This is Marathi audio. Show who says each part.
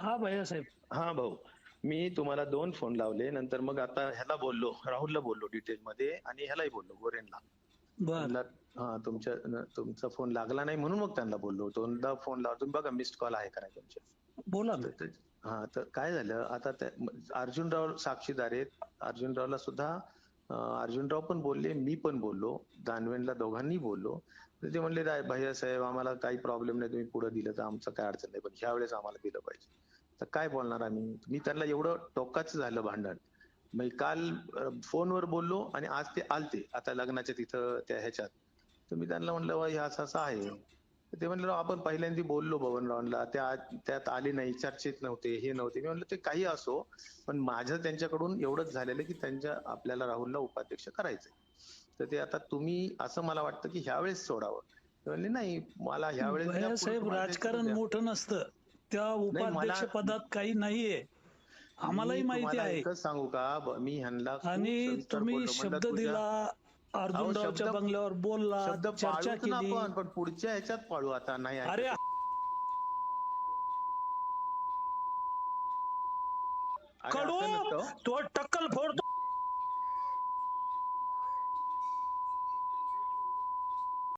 Speaker 1: हा भैया साहेब.
Speaker 2: हा भाऊ. मी तुम्हाला दोन फोन लावले नंतर मग आता ह्याला बोललो राहुलला बोललो डिटेल मध्ये आणि ह्यालाही बोललो गोरेनला
Speaker 1: बर.
Speaker 2: हा तुमच्या तुमचा फोन लागला नाही म्हणून मग त्यांना बोललो. दोनदा फोन लावतो तुम्ही बघा मिस्ड कॉल आहे का नाही तुमचे.
Speaker 1: बोला
Speaker 2: हा तर काय झालं? आता अर्जुनराव साक्षीदार आहेत. अर्जुनरावला सुद्धा अर्जुनराव पण बोलले मी पण बोललो. दानवेंना दोघांनी बोललो. तर ते म्हणले "राय- भैया साहेब आम्हाला काही प्रॉब्लेम नाही. तुम्ही पुढे दिलं तर आमचं काय अडचण नाही. पण ह्या वेळेस आम्हाला दिलं पाहिजे. तर काय बोलणार आम्ही? मी त्यांना एवढं टोकाचं झालं भांडण. मी काल फोनवर बोललो आणि आज ते आलते. आता लग्नाच्या तिथं त्या ह्याच्यात. तर मी त्यांना म्हणलं "वा, हे असं असं आहे ते म्हणलं "राव, आपण पहिल्यांदा बोललो बबनरावांना त्या त्यात आले नाही चर्चेत नव्हते हे नव्हते. मी म्हणलं ते काही असो पण माझं त्यांच्याकडून एवढंच झालेलं की त्यांच्या आपल्याला राहुलला उपाध्यक्ष करायचंय. तर ते आता तुम्ही असं मला वाटतं की ह्यावेळेस सोडावं. ते म्हणले नाही मला ह्यावेळेस
Speaker 1: साहेब राजकारण
Speaker 2: द्या."
Speaker 1: मोठं नसतं. त्या उपाध्यक्ष पदात काही नाहीये. आम्हालाही माहिती आहे.
Speaker 2: सांगू का? मी ह्यांना
Speaker 1: आणि तुम्ही शब्द दिला अर्जुनरावच्या
Speaker 2: शब्द-
Speaker 1: बंगल्यावर बोलला
Speaker 2: शब्द
Speaker 1: चर्चा केली.
Speaker 2: पण पुढच्या ह्याच्यात पाळू आता नाही.
Speaker 1: अरे कडू. तो टक्कल फोडतो